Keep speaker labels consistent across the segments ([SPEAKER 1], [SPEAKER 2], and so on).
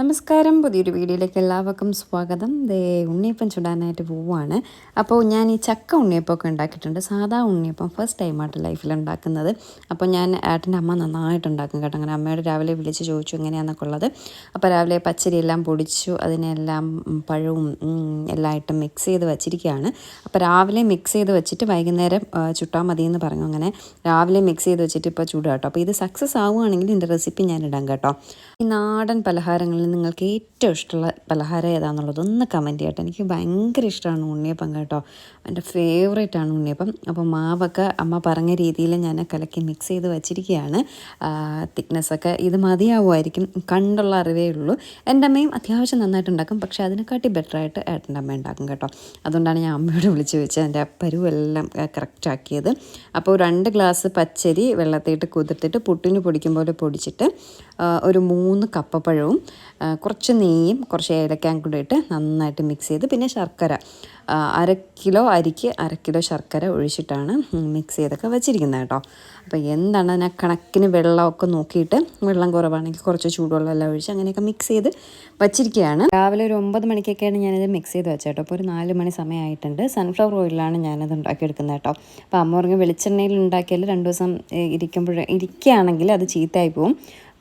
[SPEAKER 1] നമസ്കാരം. പുതിയൊരു വീഡിയോയിലേക്ക് എല്ലാവർക്കും സ്വാഗതം. ദേ ഉണ്ണിയപ്പം ചുടാനായിട്ട് പോവുകയാണ് അപ്പോൾ ഞാൻ ഈ ചക്ക ഉണ്ണിയപ്പമൊക്കെ ഉണ്ടാക്കിയിട്ടുണ്ട്. സാധാ ഉണ്ണിയപ്പം ഫസ്റ്റ് ടൈമായിട്ട് ലൈഫിൽ ഉണ്ടാക്കുന്നത്. അപ്പോൾ ഞാൻ ഏട്ടന്റെ അമ്മ നന്നായിട്ട് ഉണ്ടാക്കും കേട്ടോ. അങ്ങനെ അമ്മയോട് രാവിലെ വിളിച്ച് ചോദിച്ചു എങ്ങനെയാണെന്നൊക്കെ ഉള്ളത്. അപ്പോൾ രാവിലെ പച്ചരി എല്ലാം പൊടിച്ചു അതിനെല്ലാം പഴവും എല്ലാം ഇട്ട് മിക്സ് ചെയ്ത് വച്ചിരിക്കുകയാണ്. അപ്പോൾ രാവിലെ മിക്സ് ചെയ്ത് വെച്ചിട്ട് വൈകുന്നേരം ചുട്ടാൽ മതി എന്ന് പറഞ്ഞു. അങ്ങനെ രാവിലെ മിക്സ് ചെയ്ത് വെച്ചിട്ട് ഇപ്പോൾ ചൂടാട്ടോ അപ്പോൾ ഇത് സക്സസ് ആവുകയാണെങ്കിൽ ഇതിന്റെ റെസിപ്പി ഞാൻ ഇടാം കേട്ടോ. ഈ നാടൻ പലഹാരങ്ങളിൽ നിങ്ങൾക്ക് ഏറ്റവും ഇഷ്ടമുള്ള പലഹാരം ഏതാണെന്നുള്ളത് ഒന്ന് കമന്റ് ചെയ്യട്ടെ. എനിക്ക് ഭയങ്കര ഇഷ്ടമാണ് ഉണ്ണിയപ്പം കേട്ടോ. എന്റെ ഫേവറേറ്റ് ആണ് ഉണ്ണിയപ്പം. അപ്പോൾ മാവൊക്കെ അമ്മ പറഞ്ഞ രീതിയിൽ ഞാൻ കലക്കി മിക്സ് ചെയ്ത് വെച്ചിരിക്കുകയാണ്. തിക്നെസ്സൊക്കെ ഇത് മതിയാവുമായിരിക്കും. കണ്ടുള്ള അറിവേ ഉള്ളൂ. എന്റെ അമ്മയും അത്യാവശ്യം നന്നായിട്ട് ഉണ്ടാക്കും. പക്ഷേ അതിനെക്കാട്ടി ബെറ്ററായിട്ട് ഏട്ടന്റെ അമ്മ ഉണ്ടാക്കും കേട്ടോ. അതുകൊണ്ടാണ് ഞാൻ അമ്മയോട് വിളിച്ച് വെച്ച് എന്റെ പരുവെല്ലാം കറക്റ്റാക്കിയത് അപ്പോൾ രണ്ട് ഗ്ലാസ് പച്ചരി വെള്ളത്തിട്ട് കുതിർത്തിട്ട് പുട്ടിന് പൊടിക്കും പോലെ പൊടിച്ചിട്ട് ഒരു മൂന്ന് കപ്പപ്പഴവും കുറച്ച് നെയ്യും കുറച്ച് ഏലക്കായും കൂടെ ഇട്ട് നന്നായിട്ട് മിക്സ് ചെയ്ത് പിന്നെ ശർക്കര. അര കിലോ അരിക്ക് അര കിലോ ശർക്കര ഒഴിച്ചിട്ടാണ് മിക്സ് ചെയ്തൊക്കെ വെച്ചിരിക്കുന്നത് കേട്ടോ. അപ്പോൾ എന്താണ് അതിനെ കണക്കിന് വെള്ളമൊക്കെ നോക്കിയിട്ട് വെള്ളം കുറവാണെങ്കിൽ കുറച്ച് ചൂടുവെള്ളം എല്ലാം ഒഴിച്ച് അങ്ങനെയൊക്കെ മിക്സ് ചെയ്ത് വച്ചിരിക്കുകയാണ്. രാവിലെ ഒരു ഒമ്പത് മണിക്കൊക്കെയാണ് ഞാനിത് മിക്സ് ചെയ്ത് വെച്ചത് കേട്ടോ. അപ്പോൾ ഒരു നാല് മണി സമയമായിട്ടുണ്ട്. സൺഫ്ലവർ ഓയിലാണ് ഞാനത് ഉണ്ടാക്കിയെടുക്കുന്നത് കേട്ടോ. അപ്പോൾ അമ്മ പറഞ്ഞ് വെളിച്ചെണ്ണയിൽ ഉണ്ടാക്കിയാൽ രണ്ട് ദിവസം ഇരിക്കുമ്പോഴേ ഇരിക്കുകയാണെങ്കിൽ അത് ചീത്തയായി പോവും.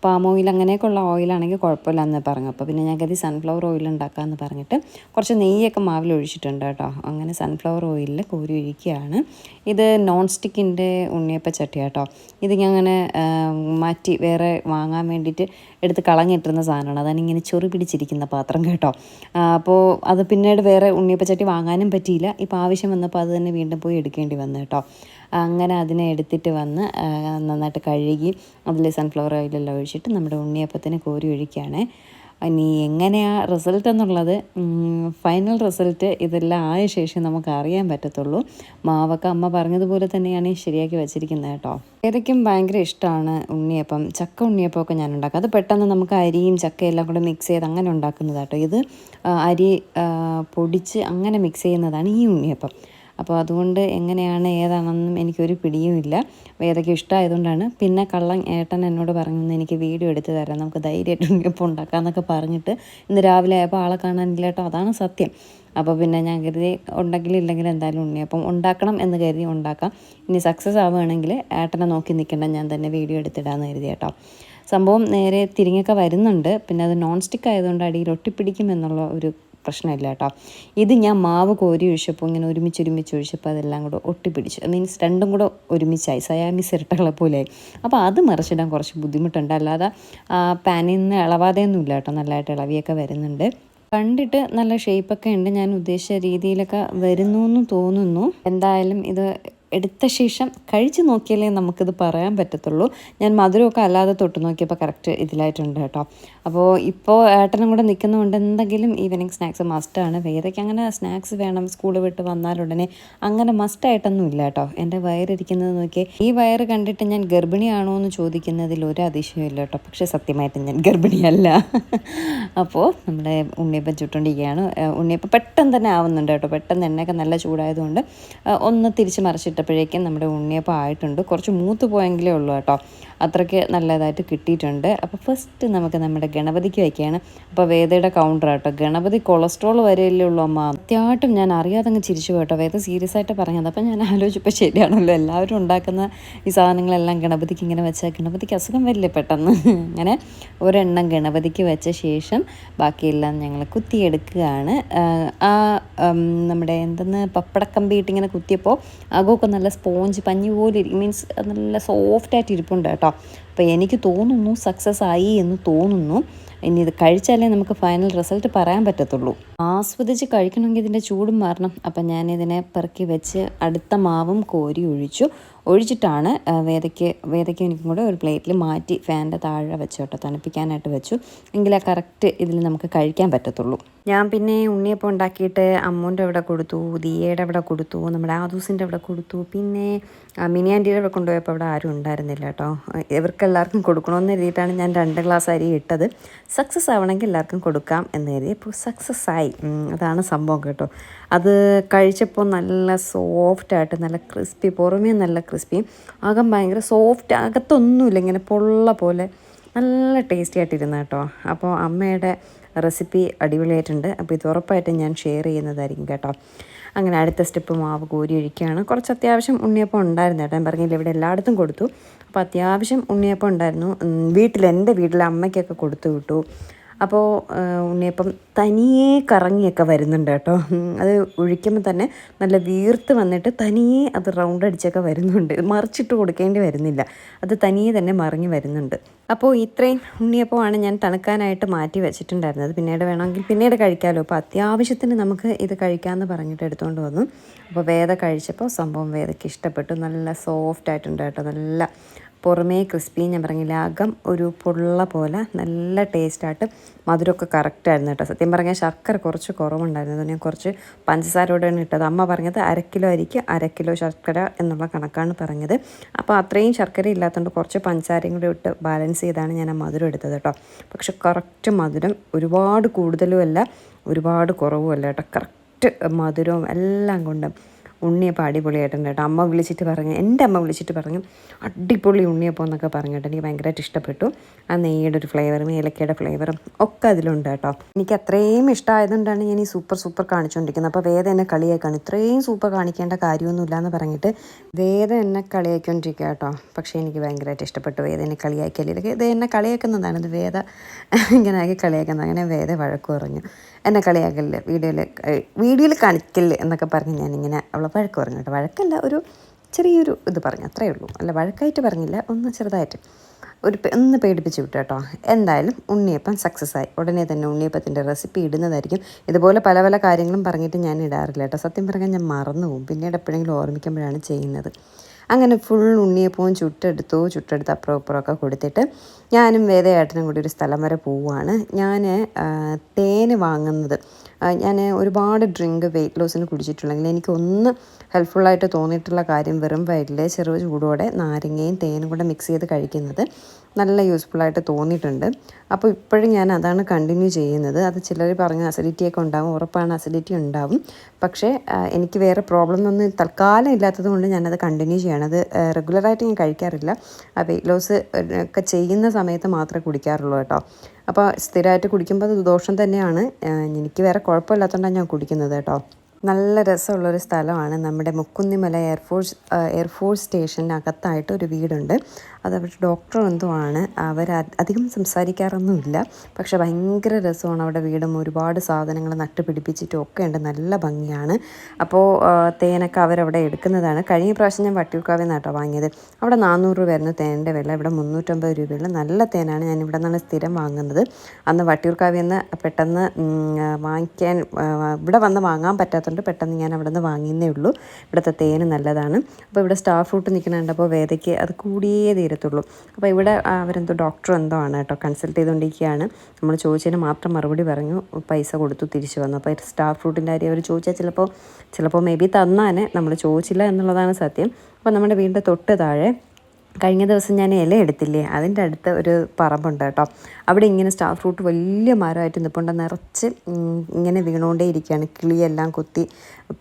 [SPEAKER 1] പാം ഓയിൽ അങ്ങനെയൊക്കെ ഉള്ള ഓയിലാണെങ്കിൽ കുഴപ്പമില്ല എന്ന് പറഞ്ഞു. അപ്പോൾ പിന്നെ ഞാൻ കരുതി സൺഫ്ലവർ ഓയിൽ ഉണ്ടാക്കാമെന്ന് പറഞ്ഞിട്ട് കുറച്ച് നെയ്യൊക്കെ മാവിൽ ഒഴിച്ചിട്ടുണ്ട് കേട്ടോ. അങ്ങനെ സൺഫ്ലവർ ഓയിലിൽ കോരി ഒഴിക്കുകയാണ്. ഇത് നോൺ സ്റ്റിക്കിന്റെ ഉണ്ണിയപ്പ ചട്ടി കേട്ടോ. ഇത് ഞാൻ അങ്ങനെ മാറ്റി വേറെ വാങ്ങാൻ വേണ്ടിയിട്ട് എടുത്ത് കളഞ്ഞിട്ടിരുന്ന സാധനമാണ്. അതാണ് ഇങ്ങനെ ചൊറി പിടിച്ചിരിക്കുന്ന പാത്രം കേട്ടോ. അപ്പോൾ അത് പിന്നീട് വേറെ ഉണ്ണിയപ്പ ചട്ടി വാങ്ങാനും പറ്റിയില്ല. ഇപ്പോൾ ആവശ്യം വന്നപ്പോൾ അത് തന്നെ വീണ്ടും പോയി എടുക്കേണ്ടി വന്നു കേട്ടോ. അങ്ങനെ അതിനെ എടുത്തിട്ട് വന്ന് നന്നായിട്ട് കഴുകി അതിൽ സൺഫ്ലവർ ഓയിലെല്ലാം ഒഴിച്ചിട്ട് നമ്മുടെ ഉണ്ണിയപ്പത്തിന് കോരി ഒഴിക്കുകയാണ്. ഇനി എങ്ങനെയാണ് റിസൾട്ട് എന്നുള്ളത്? ഫൈനൽ റിസൾട്ട് ഇതെല്ലാം ആയ ശേഷം നമുക്ക് അറിയാൻ പറ്റത്തുള്ളൂ. മാവൊക്കെ അമ്മ പറഞ്ഞതുപോലെ തന്നെയാണ് ശരിയാക്കി വെച്ചിരിക്കുന്നത് കേട്ടോ. ഏതൊക്കെയും ഭയങ്കര ഇഷ്ടമാണ് ഉണ്ണിയപ്പം. ചക്ക ഉണ്ണിയപ്പമൊക്കെ ഞാൻ ഉണ്ടാക്കും. അത് പെട്ടെന്ന് നമുക്ക് അരിയും ചക്കയെല്ലാം കൂടെ മിക്സ് ചെയ്ത് അങ്ങനെ ഉണ്ടാക്കുന്നതാട്ടോ. ഇത് അരി പൊടിച്ച് അങ്ങനെ മിക്സ് ചെയ്യുന്നതാണ് ഈ ഉണ്ണിയപ്പം. അപ്പോൾ അതുകൊണ്ട് എങ്ങനെയാണ് ഏതാണെന്നും എനിക്കൊരു പിടിയുമില്ല. വേദയ്ക്ക് ഇഷ്ടമായതുകൊണ്ടാണ്. പിന്നെ കള്ളൻ ഏട്ടൻ എന്നോട് പറഞ്ഞു എനിക്ക് വീഡിയോ എടുത്ത് തരാം നമുക്ക് ധൈര്യമായിട്ട് ഉണ്ണിയപ്പം ഉണ്ടാക്കാമെന്നൊക്കെ പറഞ്ഞിട്ട് ഇന്ന് രാവിലെ ആയപ്പോൾ ആളെ കാണാനില്ല കേട്ടോ. അതാണ് സത്യം. അപ്പോൾ പിന്നെ ഞാൻ കരുതി ഉണ്ടെങ്കിലും ഇല്ലെങ്കിൽ എന്തായാലും ഉണ്ണിയപ്പം ഉണ്ടാക്കണം എന്ന് കരുതി ഉണ്ടാക്കാം. ഇനി സക്സസ് ആവുകയാണെങ്കിൽ ഏട്ടനെ നോക്കി നിൽക്കേണ്ട ഞാൻ തന്നെ വീഡിയോ എടുത്തിടാമെന്ന് കരുതി കേട്ടോ. സംഭവം നേരെ തിരിഞ്ഞൊക്കെ വരുന്നുണ്ട്. പിന്നെ അത് നോൺ സ്റ്റിക്ക് ആയതുകൊണ്ട് അടിയിൽ ഒട്ടിപ്പിടിക്കും എന്നുള്ള ഒരു പ്രശ്നമില്ല കേട്ടോ. ഇത് ഞാൻ മാവ് കോരി ഒഴിച്ചപ്പോൾ ഇങ്ങനെ ഒരുമിച്ച് ഒരുമിച്ച് ഒഴിച്ചപ്പോൾ അതെല്ലാം കൂടെ ഒട്ടിപ്പിടിച്ചു. മീൻസ് രണ്ടും കൂടെ ഒരുമിച്ചായി. സയാമിസ് ഇരട്ടകളെ പോലെ. അപ്പോൾ അത് മറിച്ചിടാൻ കുറച്ച് ബുദ്ധിമുട്ടുണ്ട്. അല്ലാതെ പാനിൽ നിന്ന് ഇളവാതെയൊന്നും ഇല്ല കേട്ടോ. നല്ലതായിട്ട് ഇളവിയൊക്കെ വരുന്നുണ്ട്. കണ്ടിട്ട് നല്ല ഷേപ്പൊക്കെ ഉണ്ട്. ഞാൻ ഉദ്ദേശിച്ച രീതിയിലൊക്കെ വരുന്നു എന്ന് തോന്നുന്നു. എന്തായാലും ഇത് എടുത്ത ശേഷം കഴിച്ചു നോക്കിയാലേ നമുക്കിത് പറയാൻ പറ്റത്തുള്ളൂ. ഞാൻ മധുരമൊക്കെ അല്ലാതെ തൊട്ട് നോക്കിയപ്പോൾ കറക്റ്റ് ഇതിലായിട്ടുണ്ട് കേട്ടോ. അപ്പോൾ ഇപ്പോൾ ഏട്ടനും കൂടെ നിൽക്കുന്നതുകൊണ്ട് എന്തെങ്കിലും ഈവനിങ് സ്നാക്സ് മസ്റ്റാണ്. വേറെയൊക്കെ അങ്ങനെ സ്നാക്സ് വേണം. സ്കൂൾ വിട്ട് വന്നാലുടനെ അങ്ങനെ മസ്റ്റായിട്ടൊന്നും ഇല്ല കേട്ടോ. എന്റെ വയറിരിക്കുന്നത് നോക്കി ഈ വയറ് കണ്ടിട്ട് ഞാൻ ഗർഭിണിയാണോ എന്ന് ചോദിക്കുന്നതിൽ ഒരു അതിശയമില്ല കേട്ടോ. പക്ഷേ സത്യമായിട്ട് ഞാൻ ഗർഭിണിയല്ല. അപ്പോൾ നമ്മുടെ ഉണ്ണിയപ്പം ചുട്ടുകൊണ്ടിരിക്കുകയാണ് ഉണ്ണിയപ്പം പെട്ടെന്ന് തന്നെ ആവുന്നുണ്ട് കേട്ടോ. പെട്ടെന്ന് എണ്ണയൊക്കെ നല്ല ചൂടായതുകൊണ്ട് ഒന്ന് തിരിച്ച് മറിച്ചിട്ടപ്പോഴേക്കും നമ്മുടെ ഉണ്ണിയപ്പം ആയിട്ടുണ്ട്. കുറച്ച് മൂത്ത് പോയെങ്കിലേ ഉള്ളൂ കേട്ടോ. അത്രയ്ക്ക് നല്ലതായിട്ട് കിട്ടിയിട്ടുണ്ട്. അപ്പോൾ ഫസ്റ്റ് നമുക്ക് നമ്മുടെ ഗണപതിക്ക് വയ്ക്കുകയാണ്. അപ്പോൾ വേദയുടെ കൗണ്ടർ കേട്ടോ ഗണപതി കൊളസ്ട്രോൾ വരെയല്ലേ ഉള്ളൂ അമ്മ. അത്യാട്ടും ഞാൻ അറിയാതെ അങ്ങ് ചിരിച്ചു കേട്ടോ. വേദ സീരിയസ് ആയിട്ട് പറഞ്ഞത്. അപ്പോൾ ഞാൻ ആലോചിച്ചപ്പോൾ ശരിയാണല്ലോ. എല്ലാവരും ഉണ്ടാക്കുന്ന ഈ സാധനങ്ങളെല്ലാം ഗണപതിക്ക് ഇങ്ങനെ വെച്ചാൽ ഗണപതിക്ക് അസുഖം വരില്ലേ പെട്ടെന്ന്. അങ്ങനെ ഒരെണ്ണം ഗണപതിക്ക് വെച്ച ശേഷം ബാക്കിയെല്ലാം ഞങ്ങൾ കുത്തിയെടുക്കുകയാണ്. ആ നമ്മുടെ എന്തെന്ന് പപ്പടക്കമ്പിയിട്ട് ഇങ്ങനെ കുത്തിയപ്പോൾ അകമൊക്കെ നല്ല സ്പോഞ്ച് പഞ്ഞി പോലെ മീൻസ് നല്ല സോഫ്റ്റായിട്ട് ഇരിപ്പുണ്ട് കേട്ടോ. അപ്പോൾ എനിക്ക് തോന്നുന്നു സക്സസ് ആയി എന്ന് തോന്നുന്നു. ഇനി ഇത് കഴിച്ചാലേ നമുക്ക് ഫൈനൽ റിസൾട്ട് പറയാൻ പറ്റത്തുള്ളൂ. ആസ്വദിച്ച് കഴിക്കണമെങ്കിൽ ഇതിന്റെ ചൂടും മാറണം. അപ്പം ഞാനിതിനെ പെറുക്കി വെച്ച് അടുത്ത മാവും കോരി ഒഴിച്ചു. ഒഴിച്ചിട്ടാണ് വേദയ്ക്ക് വേദയ്ക്ക് എനിക്കും കൂടെ ഒരു പ്ലേറ്റിൽ മാറ്റി ഫാനിന്റെ താഴെ വെച്ചു കേട്ടോ തണുപ്പിക്കാനായിട്ട് വെച്ചു. എങ്കിലേ കറക്റ്റ് ഇതിൽ നമുക്ക് കഴിക്കാൻ പറ്റത്തുള്ളൂ. ഞാൻ പിന്നെ ഉണ്ണിയപ്പം ഉണ്ടാക്കിയിട്ട് അമ്മൂന്റെ അവിടെ കൊടുത്തു ദിയയുടെ അവിടെ കൊടുത്തു നമ്മുടെ ആദൂസിന്റെ അവിടെ കൊടുത്തു. പിന്നെ മിനി ആന്റിയുടെ അവിടെ കൊണ്ടുപോയപ്പോൾ അവിടെ ആരും ഉണ്ടായിരുന്നില്ല കേട്ടോ. ഇവർക്ക് എല്ലാവർക്കും കൊടുക്കണമെന്ന് എഴുതിയിട്ടാണ് ഞാൻ രണ്ട് ഗ്ലാസ് അരി ഇട്ടത്. സക്സസ് ആവണമെങ്കിൽ എല്ലാവർക്കും കൊടുക്കാം എന്ന് കരുതി. ഇപ്പോൾ സക്സസ് ആയി. ഉം, അതാണ് സംഭവം കേട്ടോ. അത് കഴിച്ചപ്പോൾ നല്ല സോഫ്റ്റായിട്ട് നല്ല ക്രിസ്പി പുറമേ നല്ല ക്രിസ്പി അകം ഭയങ്കര സോഫ്റ്റ് അകത്തൊന്നുമില്ല ഇങ്ങനെ പൊള്ള പോലെ. നല്ല ടേസ്റ്റി ആയിട്ടിരുന്ന കേട്ടോ. അപ്പോൾ അമ്മയുടെ റെസിപ്പി അടിപൊളിയായിട്ടുണ്ട്. അപ്പോൾ ഇത് ഉറപ്പായിട്ടും ഞാൻ ഷെയർ ചെയ്യുന്നതായിരിക്കും കേട്ടോ. അങ്ങനെ അടുത്ത സ്റ്റെപ്പ് മാവ് കോരി ഒഴിക്കുകയാണ്. കുറച്ച് അത്യാവശ്യം ഉണ്ണിയപ്പം ഉണ്ടായിരുന്നു കേട്ടോ. ഞാൻ പറഞ്ഞില്ല ഇവിടെ എല്ലായിടത്തും കൊടുത്തു. അപ്പോൾ അത്യാവശ്യം ഉണ്ണിയപ്പം ഉണ്ടായിരുന്നു. വീട്ടിൽ എന്റെ വീട്ടിൽ അമ്മയ്ക്കൊക്കെ കൊടുത്തു വിട്ടു. അപ്പോൾ ഉണ്ണിയപ്പം തനിയെ കറങ്ങിയൊക്കെ വരുന്നുണ്ട് കേട്ടോ. അത് ഒഴിക്കുമ്പോൾ തന്നെ നല്ല വീർത്ത് വന്നിട്ട് തനിയെ അത് റൗണ്ട് അടിച്ചൊക്കെ വരുന്നുണ്ട്. മറിച്ചിട്ട് കൊടുക്കേണ്ടി വരുന്നില്ല. അത് തനിയെ തന്നെ മറിഞ്ഞ് വരുന്നുണ്ട്. അപ്പോൾ ഇത്രയും ഉണ്ണിയപ്പമാണ് ഞാൻ തണുക്കാനായിട്ട് മാറ്റി വെച്ചിട്ടുണ്ടായിരുന്നത്. പിന്നീട് വേണമെങ്കിൽ പിന്നീട് കഴിക്കാമല്ലോ അപ്പോൾ അത്യാവശ്യത്തിന് നമുക്ക് ഇത് കഴിക്കാമെന്ന് പറഞ്ഞിട്ട് എടുത്തുകൊണ്ട് വന്നു. അപ്പോൾ വേദ കഴിച്ചപ്പോൾ സംഭവം വേദയ്ക്ക് ഇഷ്ടപ്പെട്ടു. നല്ല സോഫ്റ്റ് ആയിട്ടുണ്ട് കേട്ടോ. നല്ല പുറമേ ക്രിസ്പി ഞാൻ പറഞ്ഞില്ല അകം ഒരു പൊള്ള പോലെ നല്ല ടേസ്റ്റായിട്ട് മധുരമൊക്കെ കറക്റ്റായിരുന്നു കേട്ടോ. സത്യം പറഞ്ഞാൽ ശർക്കര കുറച്ച് കുറവുണ്ടായിരുന്നു. ഞാൻ കുറച്ച് പഞ്ചസാരയോടെയാണ് ഇട്ടത്. അമ്മ പറഞ്ഞത് അര കിലോ അരിക്ക് അര കിലോ ശർക്കര എന്നുള്ള കണക്കാണ് പറഞ്ഞത്. അപ്പോൾ അത്രയും ശർക്കര ഇല്ലാത്തതുകൊണ്ട് കുറച്ച് പഞ്ചസാരയും കൂടി ഇട്ട് ബാലൻസ് ചെയ്താണ് ഞാൻ ആ മധുരം എടുത്തത് കേട്ടോ. പക്ഷെ കറക്റ്റ് മധുരം ഒരുപാട് കൂടുതലും അല്ല ഒരുപാട് കുറവുമല്ല കേട്ടോ. കറക്റ്റ് മധുരവും എല്ലാം കൊണ്ടും ഉണ്ണിയപ്പം അടിപൊളിയായിട്ടുണ്ട് കേട്ടോ. അമ്മ വിളിച്ചിട്ട് പറഞ്ഞു എന്റെ അമ്മ വിളിച്ചിട്ട് പറഞ്ഞു അടിപൊളി ഉണ്ണിയപ്പം എന്നൊക്കെ പറഞ്ഞു കേട്ടോ എനിക്ക് ഭയങ്കരമായിട്ട് ഇഷ്ടപ്പെട്ടു. ആ നെയ്യുടെ ഒരു ഫ്ലേവറും ഏലക്കയുടെ ഫ്ലേവറും ഒക്കെ അതിലുണ്ട് കേട്ടോ. എനിക്ക് അത്രയും ഇഷ്ടമായതുകൊണ്ടാണ് ഞാൻ ഈ സൂപ്പർ സൂപ്പർ കാണിച്ചുകൊണ്ടിരിക്കുന്നത് അപ്പോൾ വേദ എന്നെ കളിയാക്കാണ്. ഇത്രയും സൂപ്പർ കാണിക്കേണ്ട കാര്യമൊന്നുമില്ല എന്ന് പറഞ്ഞിട്ട് വേദ എന്നെ കളിയാക്കിക്കൊണ്ടിരിക്കുക കേട്ടോ. പക്ഷേ എനിക്ക് ഭയങ്കരമായിട്ട് ഇഷ്ടപ്പെട്ടു വേദ എന്നെ കളിയാക്കിയാൽ. ഇതൊക്കെ ഇത് എന്നെ കളിയാക്കുന്നതാണ്. ഇത് വേദ ഇങ്ങനെ ആക്കി കളിയാക്കുന്നത്. അങ്ങനെ വേദ വഴക്ക് പറഞ്ഞു. എന്നെ കളിയാക്കല്ലേ വീഡിയോയിൽ വീഡിയോയിൽ കാണിക്കൽ എന്നൊക്കെ പറഞ്ഞ് ഞാനിങ്ങനെ അവളെ വഴക്ക് പറഞ്ഞു കേട്ടോ വഴക്കല്ല ഒരു ചെറിയൊരു ഇത് പറഞ്ഞു അത്രയേ ഉള്ളൂ. അല്ല വഴക്കായിട്ട് പറഞ്ഞില്ല ഒന്ന് ചെറുതായിട്ട്. ഒരു ഒന്ന് പേടിപ്പിച്ച് വിട്ടു കേട്ടോ. എന്തായാലും ഉണ്ണിയപ്പം സക്സസ് ആയി. ഉടനെ തന്നെ ഉണ്ണിയപ്പത്തിന്റെ റെസിപ്പി ഇടുന്നതായിരിക്കും. ഇതുപോലെ പല പല കാര്യങ്ങളും പറഞ്ഞിട്ട് ഞാൻ ഇടാറില്ല കേട്ടോ. സത്യം പറഞ്ഞാൽ ഞാൻ മറന്നു പോകും പിന്നീട് എപ്പോഴെങ്കിലും ഓർമ്മിക്കുമ്പോഴാണ് ചെയ്യുന്നത്. അങ്ങനെ ഫുൾ ഉണ്ണിയപ്പവും ചുട്ടെടുത്തു ചുട്ടെടുത്ത് അപ്പുറം അപ്പുറമൊക്കെ കൊടുത്തിട്ട് ഞാനും വേദയേട്ടനും കൂടി ഒരു സ്ഥലം വരെ പോവുകയാണ്. ഞാൻ തേന് വാങ്ങുന്നത് ഞാൻ ഒരുപാട് ഡ്രിങ്ക് വെയിറ്റ് ലോസിന് കുടിച്ചിട്ടുണ്ടെങ്കിൽ എനിക്ക് ഒന്ന് ഹെൽപ്ഫുള്ളായിട്ട് തോന്നിയിട്ടുള്ള കാര്യം വെറും വയറ്റിൽ ചെറു ചൂടോടെ നാരങ്ങയും തേനും കൂടെ മിക്സ് ചെയ്ത് കഴിക്കുന്നത് നല്ല യൂസ്ഫുള്ളായിട്ട് തോന്നിയിട്ടുണ്ട്. അപ്പോൾ ഇപ്പോഴും ഞാൻ അതാണ് കണ്ടിന്യൂ ചെയ്യുന്നത്. അത് ചിലർ പറഞ്ഞ അസിഡിറ്റിയൊക്കെ ഉണ്ടാകും ഉറപ്പാണ് അസിഡിറ്റി ഉണ്ടാവും. പക്ഷേ എനിക്ക് വേറെ പ്രോബ്ലം ഒന്നും തൽക്കാലം ഇല്ലാത്തത് കൊണ്ട് ഞാനത് കണ്ടിന്യൂ ചെയ്യണം. അത് റെഗുലറായിട്ട് ഞാൻ കഴിക്കാറില്ല. വെയിറ്റ് ലോസ് ഒക്കെ ചെയ്യുന്ന സമയത്ത് മാത്രമേ കുടിക്കാറുള്ളൂ കേട്ടോ. അപ്പോൾ സ്ഥിരമായിട്ട് കുടിക്കുമ്പോൾ അത് ദോഷം തന്നെയാണ്. എനിക്ക് വേറെ കുഴപ്പമില്ലാത്തതുകൊണ്ടാണ് ഞാൻ കുടിക്കുന്നത് കേട്ടോ. നല്ല രസമുള്ളൊരു സ്ഥലമാണ് നമ്മുടെ മുക്കുന്നിമല എയർഫോഴ്സ് എയർഫോഴ്സ് സ്റ്റേഷനകത്തായിട്ട് ഒരു വീടുണ്ട്. അത് അവരുടെ ഡോക്ടർ എന്തോ ആണ്. അവർ അധികം സംസാരിക്കാറൊന്നുമില്ല. പക്ഷെ ഭയങ്കര രസമാണ് അവിടെ വീടും ഒരുപാട് സാധനങ്ങൾ നട്ട് പിടിപ്പിച്ചിട്ടും ഒക്കെ ഉണ്ട്. നല്ല ഭംഗിയാണ്. അപ്പോൾ തേനൊക്കെ അവരവിടെ എടുക്കുന്നതാണ്. കഴിഞ്ഞ പ്രാവശ്യം ഞാൻ വട്ടിയൂർക്കാവിൽ നിന്നാണ് വാങ്ങിയത്. അവിടെ നാനൂറ് രൂപയായിരുന്നു തേനിന്റെ വില. ഇവിടെ മുന്നൂറ്റമ്പത് രൂപയുള്ള നല്ല തേനാണ് ഞാൻ ഇവിടെ നിന്നാണ് സ്ഥിരം വാങ്ങുന്നത്. അന്ന് വട്ടിയൂർക്കാവിൽ നിന്ന് പെട്ടെന്ന് വാങ്ങിക്കാൻ ഇവിടെ വന്ന് വാങ്ങാൻ പറ്റാത്തതുകൊണ്ട് പെട്ടെന്ന് ഞാൻ അവിടെ നിന്ന് വാങ്ങിയെന്നേ ഉള്ളൂ. ഇവിടുത്തെ തേന് നല്ലതാണ്. അപ്പോൾ ഇവിടെ സ്റ്റാഫ് ഫ്രൂട്ട് നിൽക്കുന്നുണ്ട്. അപ്പോൾ വേദയ്ക്ക് അത് കൂടിയേ തീരത്തുള്ളൂ അപ്പോൾ ഇവിടെ അവരെന്തോ ഡോക്ടർ എന്തോ ആണ് കേട്ടോ കൺസൾട്ട് ചെയ്തുകൊണ്ടിരിക്കുകയാണ്. നമ്മൾ ചോദിച്ചതിന് മാത്രം മറുപടി പറഞ്ഞു പൈസ കൊടുത്തു തിരിച്ചു വന്നു. അപ്പോൾ സ്റ്റാഫ് ഫ്രൂട്ടിന്റെ കാര്യം അവർ ചോദിച്ചാൽ ചിലപ്പോൾ ചിലപ്പോൾ മേ ബി തന്നാനെ നമ്മൾ ചോദിച്ചില്ല എന്നുള്ളതാണ് സത്യം. അപ്പോൾ നമ്മുടെ വീടിന്റെ തൊട്ട് താഴെ കഴിഞ്ഞ ദിവസം ഞാൻ ഇല എടുത്തില്ലേ? അതിന്റെ അടുത്ത് ഒരു പറമ്പുണ്ട് കേട്ടോ. അവിടെ ഇങ്ങനെ സ്റ്റാർ ഫ്രൂട്ട് വലിയ മരമായിട്ട് നിൽപ്പുണ്ട് നിറച്ച് ഇങ്ങനെ വീണുകൊണ്ടേ ഇരിക്കുകയാണ്. കിളിയെല്ലാം കുത്തി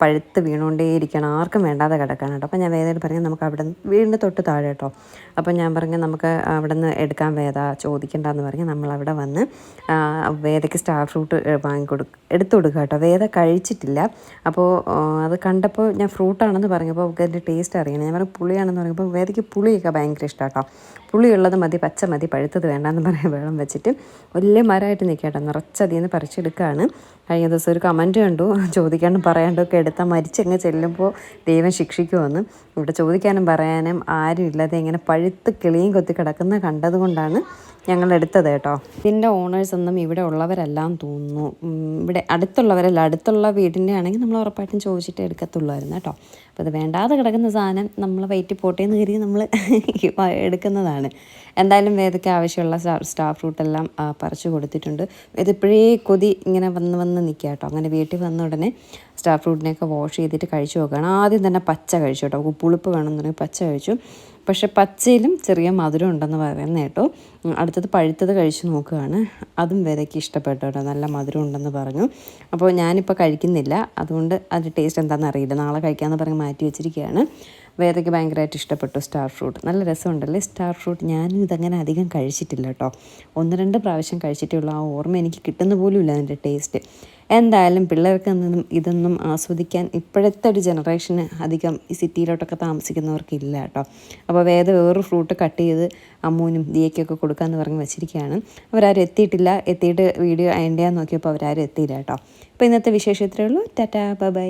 [SPEAKER 1] പഴുത്ത് വീണുകൊണ്ടേ ഇരിക്കുകയാണ്. ആർക്കും വേണ്ടാതെ കിടക്കാണ് കേട്ടോ. അപ്പോൾ ഞാൻ വേദന പറഞ്ഞു നമുക്ക് അവിടെ നിന്ന് വീടിന്റെ തൊട്ട് താഴെ കേട്ടോ. അപ്പോൾ ഞാൻ പറഞ്ഞു നമുക്ക് അവിടെ നിന്ന് എടുക്കാൻ വേദ ചോദിക്കണ്ടെന്ന് പറഞ്ഞ് നമ്മളവിടെ വന്ന് വേദയ്ക്ക് സ്റ്റാർ ഫ്രൂട്ട് വാങ്ങിക്കൊടു എടുത്തു കൊടുക്കുക കേട്ടോ. വേദ കഴിച്ചിട്ടില്ല. അപ്പോൾ അത് കണ്ടപ്പോൾ ഞാൻ ഫ്രൂട്ടാണെന്ന് പറഞ്ഞപ്പോൾ അതിന്റെ ടേസ്റ്റ് അറിയണം. ഞാൻ പറഞ്ഞു പുളിയാണെന്ന് പറഞ്ഞപ്പോൾ വേദയ്ക്ക് പുളിയൊക്കെ ഭയങ്കര ഇഷ്ടമാണ് കേട്ടോ പുളിയുള്ളത് മതി പച്ച മതി പഴുത്തത് വേണ്ടാന്ന് പറയാൻ വെള്ളം വെച്ചിട്ട് വലിയ മരമായിട്ട് നിൽക്കട്ടോ നിറച്ചതിൽ നിന്ന് പറിച്ചെടുക്കുകയാണ്. കഴിഞ്ഞ ദിവസം ഒരു കമന്റ് കണ്ടു. ചോദിക്കാണ്ടും പറയാണ്ടൊക്കെ എടുത്താൽ മരിച്ചങ്ങ് ചെല്ലുമ്പോൾ ദൈവം ശിക്ഷിക്കുമെന്ന്. ഇവിടെ ചോദിക്കാനും പറയാനും ആരും ഇല്ലാതെ ഇങ്ങനെ പഴുത്ത് കിളിയും കൊത്തി കിടക്കുന്ന കണ്ടതുകൊണ്ടാണ് ഞങ്ങൾ എടുത്തത് കേട്ടോ. ഇതിന്റെ ഓണേഴ്സ് ഒന്നും ഇവിടെ ഉള്ളവരെല്ലാം തോന്നുന്നു. ഇവിടെ അടുത്തുള്ളവരല്ല. അടുത്തുള്ള വീടിന്റെ ആണെങ്കിൽ നമ്മൾ ഉറപ്പായിട്ടും ചോദിച്ചിട്ട് എടുക്കത്തുള്ളായിരുന്നു കേട്ടോ. അപ്പോൾ അത് വേണ്ടാതെ കിടക്കുന്ന സാധനം നമ്മൾ വയറ്റിൽ പോട്ടേന്ന് കരുതി നമ്മൾ എടുക്കുന്നതാണ്. എന്തായാലും വേദയ്ക്ക് ആവശ്യമുള്ള സ്റ്റാർ ഫ്രൂട്ട് ഫ്രൂട്ടെല്ലാം പറിച്ചു കൊടുത്തിട്ടുണ്ട്. ഇത് ഇപ്പോഴേ കൊതി ഇങ്ങനെ വന്ന് വന്ന് നിൽക്കുക കേട്ടോ അങ്ങനെ വീട്ടിൽ വന്ന ഉടനെ സ്റ്റാർ ഫ്രൂട്ടിനെയൊക്കെ വാഷ് ചെയ്തിട്ട് കഴിച്ചു നോക്കുകയാണ്. ആദ്യം തന്നെ പച്ച കഴിച്ചു കേട്ടോ പുളിപ്പ് വേണമെന്നുണ്ടെങ്കിൽ പച്ച കഴിച്ചു. പക്ഷെ പച്ചയിലും ചെറിയ മധുരം ഉണ്ടെന്ന് പറയുന്നത് കേട്ടോ. അടുത്തത് പഴുത്തത് കഴിച്ച് നോക്കുകയാണ്. അതും വരയ്ക്ക് ഇഷ്ടപ്പെട്ടു കേട്ടോ. നല്ല മധുരം ഉണ്ടെന്ന് പറഞ്ഞു. അപ്പോൾ ഞാനിപ്പോൾ കഴിക്കുന്നില്ല. അതുകൊണ്ട് അതിന്റെ ടേസ്റ്റ് എന്താണെന്ന് അറിയില്ല. നാളെ കഴിക്കാമെന്ന് പറഞ്ഞ് മാറ്റി വെച്ചിരിക്കുകയാണ്. വേദയ്ക്ക് ഭയങ്കരമായിട്ട് ഇഷ്ടപ്പെട്ടു സ്റ്റാർ ഫ്രൂട്ട്. നല്ല രസമുണ്ടല്ലേ? സ്റ്റാർ ഫ്രൂട്ട് ഞാനും ഇതങ്ങനെ അധികം കഴിച്ചിട്ടില്ല കേട്ടോ. ഒന്ന് രണ്ട് പ്രാവശ്യം കഴിച്ചിട്ടുള്ള ആ ഓർമ്മ എനിക്ക് കിട്ടുന്ന പോലും ഇല്ല അതിന്റെ ടേസ്റ്റ്. എന്തായാലും പിള്ളേർക്ക് നിന്നും ഇതൊന്നും ആസ്വദിക്കാൻ ഇപ്പോഴത്തെ ഒരു ജനറേഷന് അധികം ഈ സിറ്റിയിലോട്ടൊക്കെ താമസിക്കുന്നവർക്ക് ഇല്ല കേട്ടോ. അപ്പോൾ വേദ വേറൊരു ഫ്രൂട്ട് കട്ട് ചെയ്ത് അമ്മൂനും ദിയയ്ക്കൊക്കെ കൊടുക്കാമെന്ന് പറഞ്ഞ് വെച്ചിരിക്കുകയാണ്. അവരാരും എത്തിയിട്ടില്ല. എത്തിയിട്ട് വീഡിയോ അയന്റെയാന്ന് നോക്കിയപ്പോൾ അവരാരും എത്തിയില്ല കേട്ടോ. അപ്പോൾ ഇന്നത്തെ വിശേഷം ഉള്ളൂ. ടാറ്റാ. ബൈ.